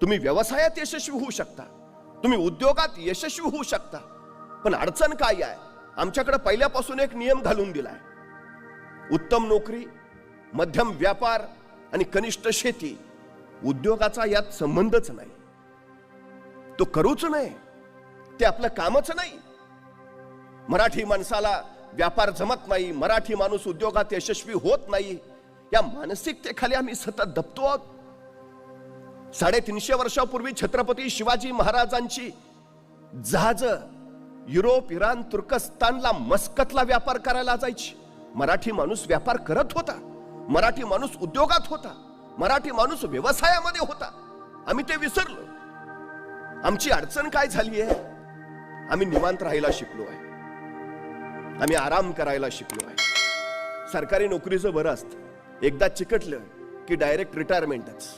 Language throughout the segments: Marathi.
तुम्ही व्यवसायात यशस्वी होऊ शकता. तुम्ही उद्योगात यशस्वी होऊ शकता. पण अडचण काय आहे? आमच्याकडे पहिल्यापासून एक नियम घालून दिलाय. उत्तम नोकरी मध्यम व्यापार आणि कनिष्ठ शेती उद्योगाचा यात संबंधच नाही. तो करूच नाही ते आपलं कामच नाही. मराठी माणसाला व्यापार जमत नाही मराठी माणूस उद्योगात यशस्वी होत नाही या मानसिकतेखाली आम्ही सतत दबतो आहोत. साडेतीनशे वर्षापूर्वी छत्रपती शिवाजी महाराजांची जहाज युरोप इराण तुर्कस्तानला मस्कतला व्यापार करायला जायची. मराठी माणूस व्यापार करत होता. मराठी माणूस उद्योगात होता. मराठी माणूस व्यवसायामध्ये होता. आम्ही ते विसरलो. आमची अडचण काय झाली आहे आम्ही निवांत राहायला शिकलो आहे. आम्ही आराम करायला शिकलो आहे. सरकारी नोकरीचं बरं असतं. एकदा चिकटलं की डायरेक्ट रिटायरमेंटच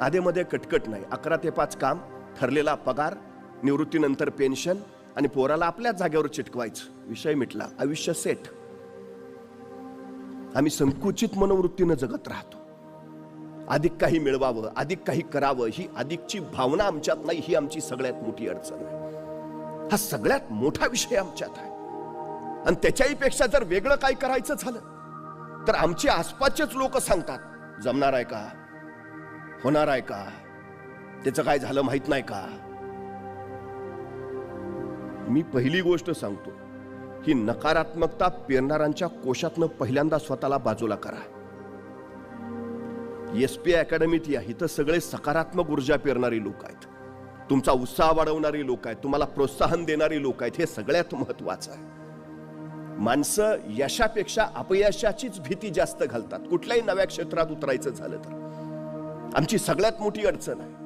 आधेमध्ये कटकट नाही. अकरा ते पाच काम ठरलेला पगार निवृत्तीनंतर पेन्शन आणि पोराला आपल्याच जागेवर चिटकवायचं. विषय मिटला. आयुष्य सेट. आम्ही संकुचित मनोवृत्तीनं जगत राहतो. अधिक काही मिळवावं अधिक काही करावं ही अधिकची भावना आमच्यात नाही ही आमची सगळ्यात मोठी अडचण आहे. हा सगळ्यात मोठा विषय आमच्यात आहे. आणि त्याच्याही पेक्षा जर वेगळं काय करायचं झालं तर आमचे आसपासचेच लोक सांगतात जमणार आहे का? होणार आहे का? त्याचं काय झालं माहीत नाही का? मी पहिली गोष्ट सांगतो ही नकारात्मकता पेरणाऱ्यांच्या कोशातनं पहिल्यांदा स्वतःला बाजूला करा. एस पी अकॅडमीत या इथं सगळे सकारात्मक ऊर्जा पेरणारी लोक आहेत. तुमचा उत्साह वाढवणारी लोक आहेत तुम्हाला प्रोत्साहन देणारी लोक आहेत हे सगळ्यात महत्वाचं आहे. माणसं यशापेक्षा अपयशाचीच भीती जास्त घालतात. कुठल्याही नव्या क्षेत्रात उतरायचं झालं तर. आमची सगळ्यात मोठी अडचण आहे.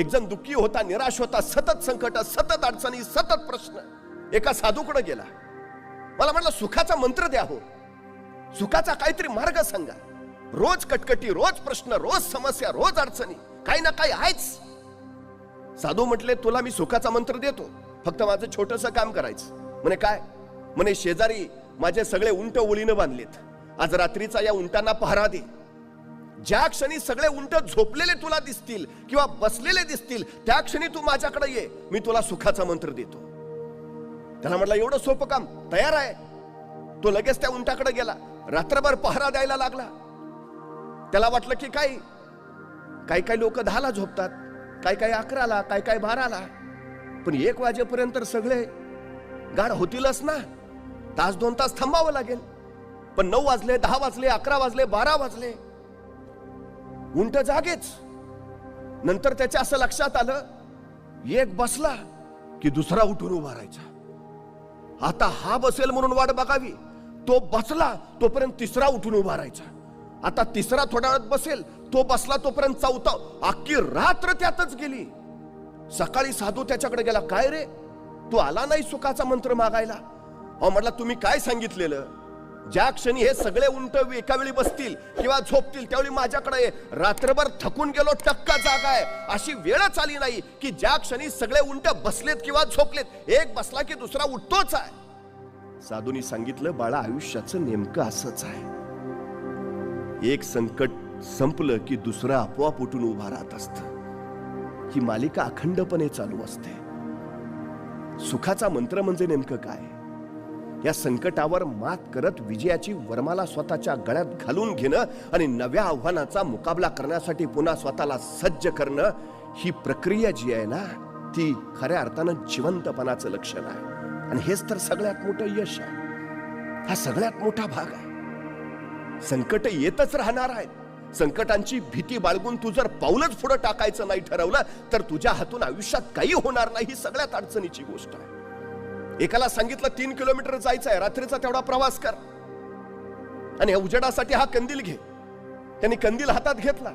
एक जण दुःखी होता निराश होता सतत संकट सतत अडचणी सतत प्रश्न. एका साधूकडे गेला. मला म्हटलं सुखाचा मंत्र द्या हो. सुखाचा काहीतरी मार्ग सांगा. रोज कटकटी रोज प्रश्न रोज समस्या रोज अडचणी. काही ना काही आहेच. साधू म्हटले तुला मी सुखाचा मंत्र देतो. फक्त माझं छोटस काम करायचं. म्हणे काय? म्हणे शेजारी माझे सगळे उंट ओळीनं बांधलेत. आज रात्रीचा या उंटांना पहारा दे. ज्या क्षणी सगळे उंट झोपलेले तुला दिसतील किंवा बसलेले दिसतील त्या क्षणी तू माझ्याकडे ये. मी तुला सुखाचा मंत्र देतो. त्याला म्हटलं एवढं सोपं काम तयार आहे. तो लगेच त्या उंटाकडे गेला. रात्रभर पहारा द्यायला लागला. त्याला वाटलं की काय? काही काही लोक दहाला झोपतात काही काही अकराला काही काही बाराला. पण एक वाजेपर्यंत तर सगळे गाड होतीलच ना. तास दोन तास थांबावं लागेल. पण नऊ वाजले दहा वाजले अकरा वाजले बारा वाजले. उंट जागेच. नंतर त्याच्या असं लक्षात आलं एक बसला की दुसरा उठून उभा राहायचा. आता हा बसेल म्हणून वाट बघावी. तो बसला तोपर्यंत तिसरा उठून उभा राहायचा. आता तिसरा थोड्या वेळात बसेल तो बसला तोपर्यंत चौथा अख्खी रात्र त्यातच गेली. सकाळी साधू त्याच्याकडे गेला काय रे? तू आला नाही सुखाचा मंत्र मागायला? अहो म्हटला तुम्ही काय सांगितलेलं? ज्या क्षणी हे सगळे उंट एका वेळी बसतील किंवा झोपतील त्यावेळी माझ्याकडे रात्रभर थकून गेलो टक्का जागा आहे. अशी वेळच आली नाही की ज्या क्षणी सगळे उंट बसलेत किंवा झोपलेत. एक बसला की दुसरा उठतोच आहे. साधूनी सांगितलं बाळा आयुष्याचं नेमकं असंच आहे. एक संकट संपलं की दुसरं आपोआप उठून उभा राहत असत. ही मालिका अखंडपणे चालू असते. सुखाचा मंत्र म्हणजे नेमकं काय? या संकटावर मात करत विजयाची वर्माला स्वतःच्या गळ्यात घालून घेणं आणि नव्या आव्हानाचा मुकाबला करण्यासाठी पुन्हा स्वतःला सज्ज करणं ही प्रक्रिया जी आहे ना ती खऱ्या अर्थानं जिवंतपणाचं लक्षण आहे. आणि हेच तर सगळ्यात मोठं यश आहे. हा सगळ्यात मोठा भाग आहे. संकट येतच राहणार आहेत. संकटांची भीती बाळगून तू जर पाऊलच पुढे टाकायचं नाही ठरवलं तर तुझ्या हातून आयुष्यात काही होणार नाही ही सगळ्यात अडचणीची गोष्ट आहे. एकाला सांगितलं तीन किलोमीटर जायचं आहे रात्रीचा तेवढा प्रवास कर. आणि या उजेडासाठी हा कंदील घे. त्यांनी कंदील हातात घेतला.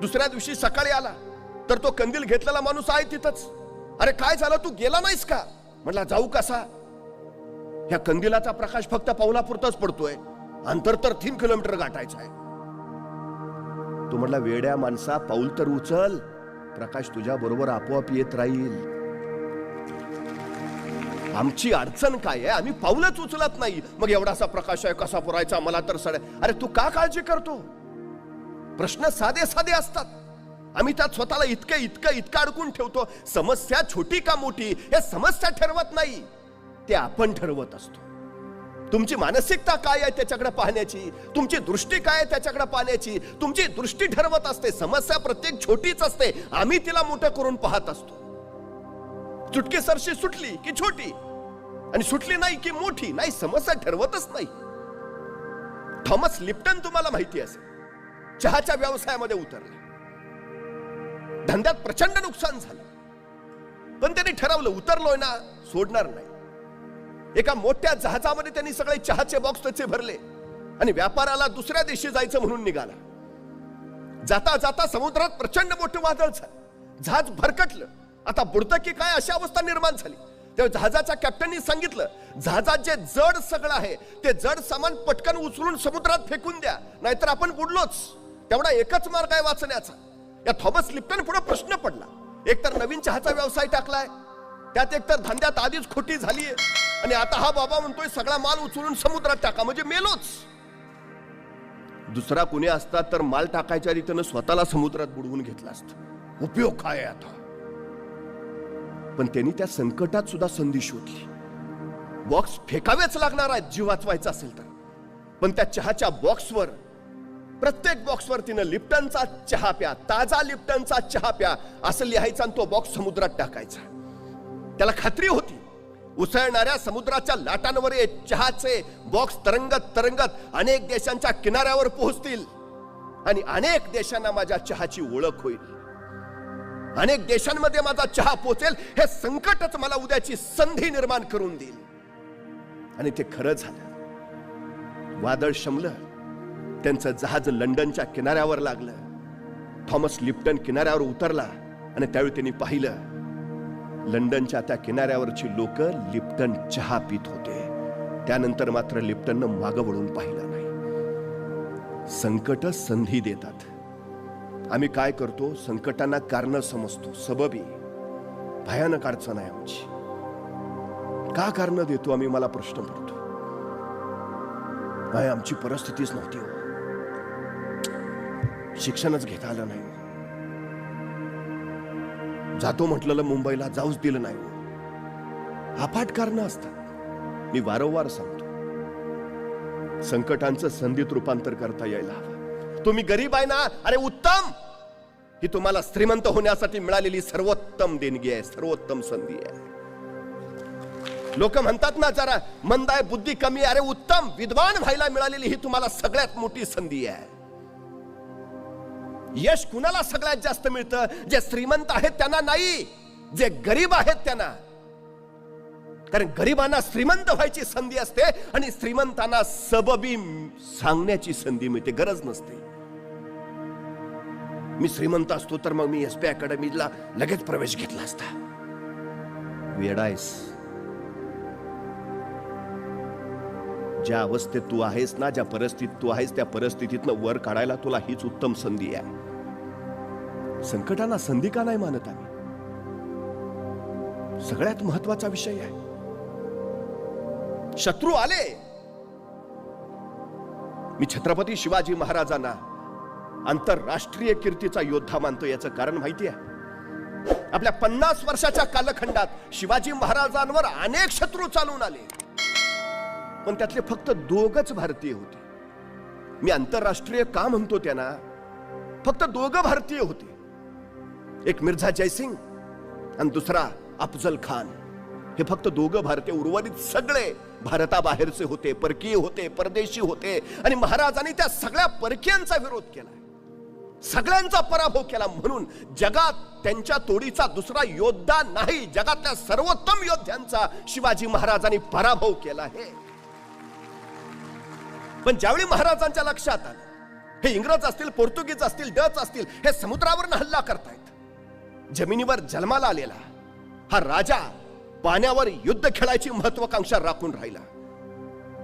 दुसऱ्या दिवशी सकाळी आला. तर तो कंदील घेतलेला माणूस आहे तिथंच. अरे काय झालं तू गेला नाहीस का? म्हटला जाऊ कसा? ह्या कंदिलाचा प्रकाश फक्त पावलापुरताच पडतोय. अंतर तर तीन किलोमीटर गाठायचं आहे. तू म्हटला वेड्या माणसा पाऊल तर उचल. प्रकाश तुझ्या बरोबर आपोआप येत राहील. आमची अडचण काय आहे? आम्ही पाऊलच उचलत नाही. मग एवढासा प्रकाश आहे कसा पुरायचा मला तर सड अरे तू का काळजी करतो? प्रश्न साधे साधे असतात. आम्ही त्यात स्वतःला इतकं इतकं इतकं अडकून ठेवतो. समस्या छोटी का मोठी हे समस्या ठरवत नाही. ते आपण ठरवत असतो. तुमची मानसिकता काय आहे त्याच्याकडे पाहण्याची? तुमची दृष्टी काय आहे त्याच्याकडे पाहण्याची? तुमची दृष्टी ठरवत असते. समस्या प्रत्येक छोटीच असते. आम्ही तिला मोठं करून पाहत असतो. चुटकी सरशी सुटली की छोटी? आणि सुटली नाही की मोठी नाही समस्या ठरवतच नाही. थॉमस लिप्टन तुम्हाला माहिती असेल. चहाच्या व्यवसायामध्ये उतरले. धंद्यात प्रचंड नुकसान झालं. पण त्यांनी ठरवलं उतरलोय ना सोडणार नाही. एका मोठ्या जहाजामध्ये त्यांनी सगळे चहाचे बॉक्स त्याचे भरले आणि व्यापाराला दुसऱ्या देशी जायचं म्हणून निघाला. जाता जाता समुद्रात प्रचंड मोठं वादळ झालं. जहाज भरकटलं. आता बुडतं की काय अशी अवस्था निर्माण झाली. त्या जहाजाच्या कॅप्टननी सांगितलं जहाजात जे जड सगळं आहे ते जड सामान पटकन उचलून समुद्रात फेकून द्या नाहीतर आपण बुडलोच. तेवढा एकच मार्ग आहे वाचण्याचा. या थॉमस लिप्टन पुढे प्रश्न पडला. एकतर नवीन चहाचा व्यवसाय टाकलाय. त्यात एकतर धंद्यात आधीच खोटी झालीये. आणि आता हा बाबा म्हणतोय सगळा माल उचलून समुद्रात टाका म्हणजे मेलोच. दुसरा कुणी असता तर माल टाकायच्या रीतीनं स्वतःला समुद्रात बुडवून घेतला असत. उपयोग काय आता? पण त्यांनी त्या संकटात सुद्धा संधी शोधली. बॉक्स फेकावेच लागणार आहेत जीव वाचवायचा असेल तर. पण त्या चहाच्या बॉक्सवर प्रत्येक बॉक्सवर तिनं लिप्टनचा चहा प्या ताजा लिप्टनचा चहा प्या असं लिहायचा आणि तो बॉक्स समुद्रात टाकायचा. त्याला खात्री होती उसळणाऱ्या समुद्राच्या लाटांवर हे चहाचे बॉक्स तरंगत तरंगत अनेक देशांच्या किनाऱ्यावर पोहोचतील. आणि अनेक देशांना माझ्या चहाची ओळख होईल. अनेक देशांमध्ये माझा चहा पोचेल हे संकटच मला उद्याची संधी निर्माण करून देईल. आणि ते खरं झालं. वादळ शमलं. त्यांचं जहाज लंडनच्या किनाऱ्यावर लागलं. थॉमस लिप्टन किनाऱ्यावर उतरला आणि त्यावेळी त्यांनी पाहिलं लंडनच्या त्या किनाऱ्यावरची लोक लिप्टन चहा पित होते. त्यानंतर मात्र लिप्टननं मागं वळून पाहिलं नाही. संकट संधी देतात. आम्ही काय करतो? संकटांना कारण समजतो. सबबी. भयानक अडचण आहे आमची. का कारण देतो आम्ही? मला प्रश्न पडतो. नाही आमची परिस्थितीच नव्हती हो. शिक्षणच घेता आलं नाही. जातो म्हटलेलं मुंबईला जाऊच दिलं नाही हो. अफाट कारण असतात. मी वारंवार सांगतो. संकटांचं संधीत रूपांतर करता यायला हवं. तुम्ही गरीब आहे ना? अरे उत्तम! ही तुम्हाला श्रीमंत होण्यासाठी मिळालेली सर्वोत्तम देणगी आहे सर्वोत्तम संधी आहे. लोक म्हणतात ना जरा मंद आहे बुद्धी कमी अरे उत्तम विद्वान व्हायला मिळालेली ही तुम्हाला सगळ्यात मोठी संधी आहे. यश कुणाला सगळ्यात जास्त मिळतं? जे श्रीमंत आहेत त्यांना नाही जे गरीब आहेत त्यांना. कारण गरिबांना श्रीमंत व्हायची संधी असते आणि श्रीमंतांना सबबी सांगण्याची संधी मिळते गरज नसते. मी श्रीमंत असतो तर मग मी एस पी अकॅडमीला लगेच प्रवेश घेतला असता. वेडायस ज्या अवस्थेत तू आहेस ना ज्या परिस्थितीत तू आहेस त्या परिस्थितीतनं वर काढायला तुला हीच उत्तम संधी आहे. संकटांना संधी का नाही मानत आम्ही? सगळ्यात महत्त्वाचा विषय आहे. शत्रू आले! मी छत्रपती शिवाजी महाराजांना आंतरराष्ट्रीय कीर्तीचा योद्धा मानतो याचं कारण माहिती आहे. आपल्या पन्नास वर्षाच्या कालखंडात शिवाजी महाराजांवर अनेक शत्रू चालून आले. पण त्यातले फक्त दोघच भारतीय होते. मी आंतरराष्ट्रीय का म्हणतो त्यांना? फक्त दोघं भारतीय होते. एक मिर्झा जयसिंग आणि दुसरा अफजल खान. हे फक्त दोघं भारतीय उर्वरित सगळे भारताबाहेरचे होते परकीय होते परदेशी होते आणि महाराजांनी त्या सगळ्या परकीयांचा विरोध केला. सगळ्यांचा पराभव केला म्हणून जगात त्यांच्या तोडीचा दुसरा योद्धा नाही. जगातल्या सर्वोत्तम योद्ध्यांचा शिवाजी महाराजांनी पराभव केला आहे. पण ज्यावेळी महाराजांच्या लक्षात आलं हे इंग्रज असतील पोर्तुगीज असतील डच असतील हे समुद्रावर हल्ला करतायत. जमिनीवर जन्माला आलेला हा राजा पाण्यावर युद्ध खेळायची महत्वाकांक्षा राखून राहिला.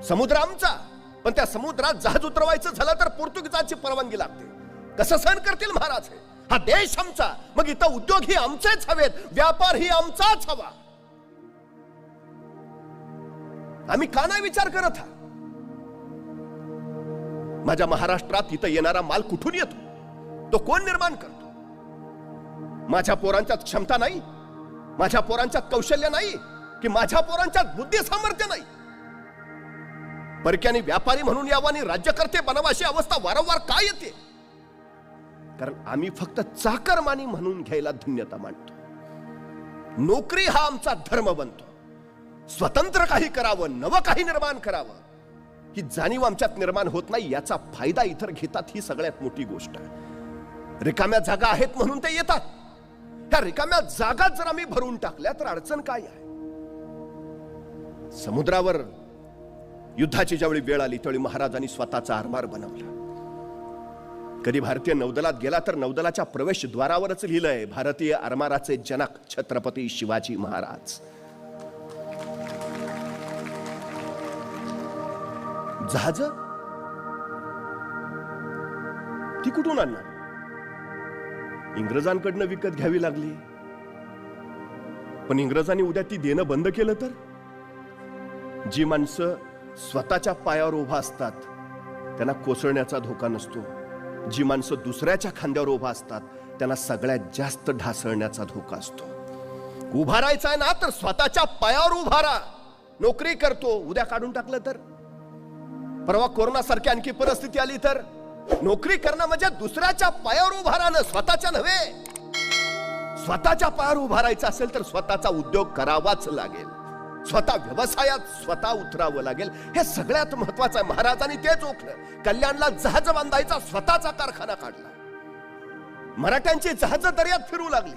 समुद्र आमचा पण त्या समुद्रात जहाज उतरवायचं झालं तर पोर्तुगीजांची परवानगी लागते. कसं सहन करतील महाराज? हे? हा देश आमचा. मग इथं उद्योग ही आमचेच हवेत. व्यापार ही आमचाच हवा. आम्ही का नाही विचार करत हा? माझ्या महाराष्ट्रात इथं येणारा माल कुठून येतो? तो कोण निर्माण करतो? माझ्या पोरांच्यात क्षमता नाही? माझ्या पोरांच्यात कौशल्य नाही? की माझ्या पोरांच्यात बुद्धी सामर्थ्य नाही? परक्याने व्यापारी म्हणून यावा आणि राज्यकर्ते बनवाशी अवस्था वारंवार का येते? कारण आम्ही फक्त चाकरमानी म्हणून घ्यायला धन्यता मानतो. नोकरी हा आमचा धर्म बनतो. स्वतंत्र काही करावं नवं काही निर्माण करावं. ही जाणीव आमच्यात निर्माण होत नाही याचा फायदा इतर घेतात ही सगळ्यात मोठी गोष्ट. आहे रिकाम्या जागा आहेत म्हणून ते येतात. त्या रिकाम्या जागा जर आम्ही भरून टाकल्या तर अडचण काय आहे? समुद्रावर युद्धाची ज्यावेळी वेळ आली त्यावेळी महाराजांनी स्वतःचा आरमार बनवला. कधी भारतीय नौदलात गेला तर नौदलाच्या प्रवेशद्वारावरच लिहिलंय भारतीय आरमाराचे जनक छत्रपती शिवाजी महाराज. जहाज? ती कुठून आणणार? इंग्रजांकडनं विकत घ्यावी लागली. पण इंग्रजांनी उद्या ती देणं बंद केलं तर? जी माणसं स्वतःच्या पायावर उभा असतात त्यांना कोसळण्याचा धोका नसतो. जी माणसं दुसऱ्याच्या खांद्यावर उभा असतात त्यांना सगळ्यात जास्त ढासळण्याचा धोका असतो. उभा राहायचा आहे ना तर स्वतःच्या पायावर उभा राहा. नोकरी करतो उद्या काढून टाकलं तर. परवा कोरोना सारखी आणखी परिस्थिती आली तर. नोकरी करणं म्हणजे दुसऱ्याच्या पायावर उभा राहणं स्वतःच्या नव्हे. स्वतःच्या पायावर उभा राहायचं असेल तर स्वतःचा उद्योग करावाच लागेल. स्वतः व्यवसायात स्वतः उतरावं लागेल. हे सगळ्यात महत्वाचं आहे. महाराजांनी तेच ओळखलं कल्याणला जहाज बांधायचा स्वतःचा कारखाना काढला. मराठ्यांची जहाज दर्यात फिरू लागली.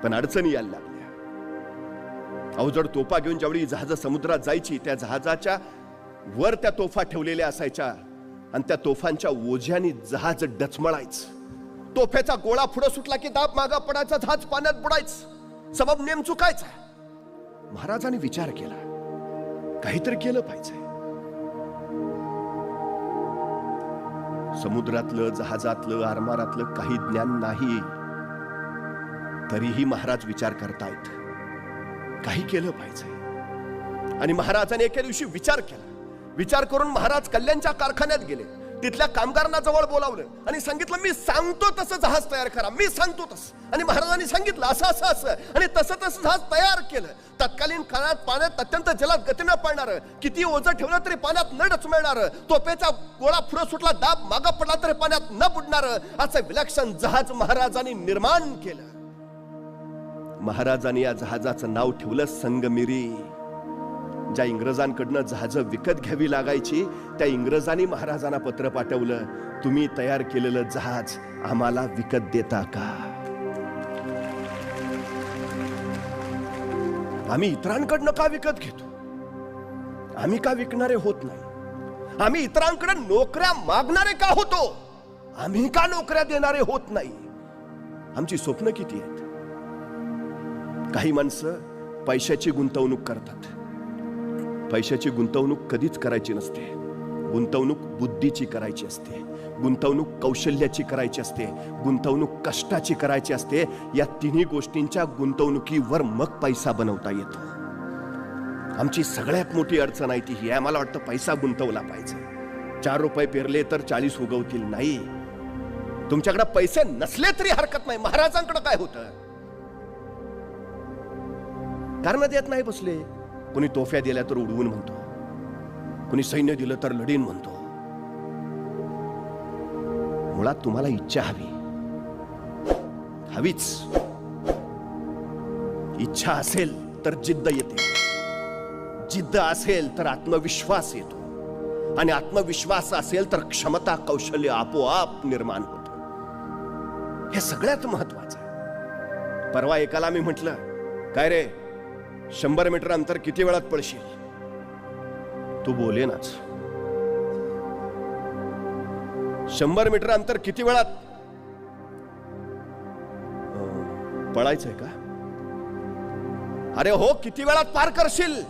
पण अडचणी यायला लागल्या. अवजड तोफा घेऊन ज्यावेळी जहाज समुद्रात जायची त्या जहाजाच्या वर त्या तोफा ठेवलेल्या असायच्या. आणि त्या तोफांच्या ओझ्याने जहाज डचमळायचं. तोफ्याचा गोळा पुढे सुटला की दाब मागा पडायचा जहाज पाण्यात बुडायचं. सबब नेम चुकायचा महाराजांनी विचार केला. काहीतरी केलं पाहिजे. समुद्रातलं जहाजातलं आरमारातलं काही ज्ञान नाही. तरीही महाराज विचार करतायत. काही केलं पाहिजे. आणि महाराजांनी एके दिवशी विचार केला. विचार करून महाराज कल्याणच्या कारखान्यात गेले. तिथल्या कामगारांना जवळ बोलावलं. आणि सांगितलं मी सांगतो तसं जहाज तयार करा. मी सांगतो तसं. आणि महाराजांनी सांगितलं असं असं असं. आणि तसं तसं जहाज तयार केलं. तत्कालीन काळात पाण्यात अत्यंत जलद गतीनं पडणार किती ओझं ठेवलं तरी पाण्यात न डचमिळणार तोपेचा गोळा पुढे सुटला दाब मागा पडला तरी पाण्यात न बुडणार असं विलक्षण जहाज महाराजांनी निर्माण केलं. महाराजांनी या जहाजाचं नाव ठेवलं संगमिरी. ज्या इंग्रजांकडनं जहाज विकत घ्यावी लागायची त्या इंग्रजांनी महाराजांना पत्र पाठवलं तुम्ही तयार केलेलं जहाज आम्हाला विकत देता का? आम्ही इतरांकडनं का विकत घेतो? आम्ही का विकणारे होत नाही? आम्ही इतरांकडे नोकऱ्या मागणारे का होतो? आम्ही का नोकऱ्या देणारे होत नाही? आमची स्वप्न किती आहेत? काही माणसं पैशाची गुंतवणूक करतात. पैशाची गुंतवणूक कधीच करायची नसते. गुंतवणूक बुद्धीची करायची असते. गुंतवणूक कौशल्याची करायची असते. गुंतवणूक कष्टाची करायची असते. या तिन्ही गोष्टींच्या गुंतवणुकीवर मग पैसा बनवता येतो. आमची सगळ्यात मोठी अडचण आहे ती ही आहे. मला वाटतं पैसा गुंतवला पाहिजे. चार रुपये पेरले तर चाळीस उगवतील. नाही. तुमच्याकडे पैसे नसले तरी हरकत नाही. महाराजांकडे काय होतं? कारण देत नाही बसले. कोणी तोफ्या दिल्या तर उडवून म्हणतो. कोणी सैन्य दिलं तर लढीन म्हणतो. मुळात तुम्हाला इच्छा हवी. हवीच. इच्छा असेल तर जिद्द येते. जिद्द असेल तर आत्मविश्वास येतो. आणि आत्मविश्वास असेल तर क्षमता कौशल्य आपोआप निर्माण होत. हे सगळ्यात महत्वाचं आहे. परवा एकाला मी म्हटलं काय रे? शंभर मीटर अंतर किती वेळात पळशील? तू बोले नाच. शंभर मीटर अंतर किती वेळात? पळायचंय का? अरे हो किती वेळात पार करशील?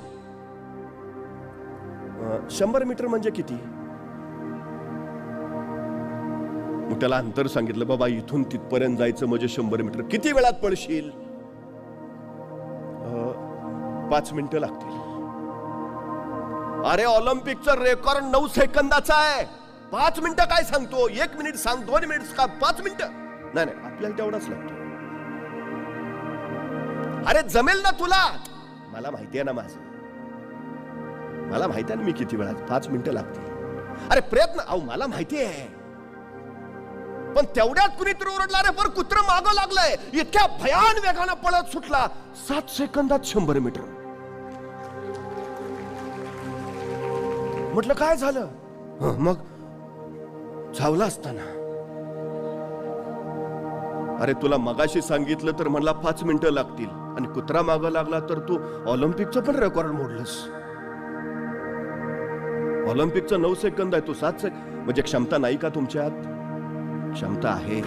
शंभर मीटर म्हणजे किती? मग त्याला अंतर सांगितलं बाबा इथून तिथपर्यंत जायचं म्हणजे शंभर मीटर. किती वेळात पळशील? पाच मिनिटं लागतील. अरे ऑलिम्पिकचं रेकॉर्ड नऊ सेकंदाचा आहे. पाच मिनिटं काय सांगतो? एक मिनिट सांग दोन मिनिट का पाच मिनिटं. नाही नाही आपल्याला तेवढाच लागतो. अरे जमेल ना तुला? मला माहिती आहे ना माझं. मला माहिती आहे ना मी किती वेळा पाच मिनिटं लागतील. अरे प्रयत्न अहो मला माहिती आहे. पण तेवढ्यात कुणीतरी ओरडला रे वर कुत्र मागं लागलंय. इतक्या भयान वेगानं पळत सुटला. सात सेकंदात शंभर मीटर. म्हटलं काय झालं? हं, मग? चावला असताना. अरे तुला मगाशी सांगितलं तर म्हणला पाच मिनिटं लागतील. आणि कुत्रा मागं लागला तर तू ऑलिम्पिकचं पण रेकॉर्ड मोडलंस. ऑलिम्पिकचं नऊ सेकंद आहे तू सात सेकंद म्हणजे क्षमता नाही का तुमच्यात? क्षमता आहे.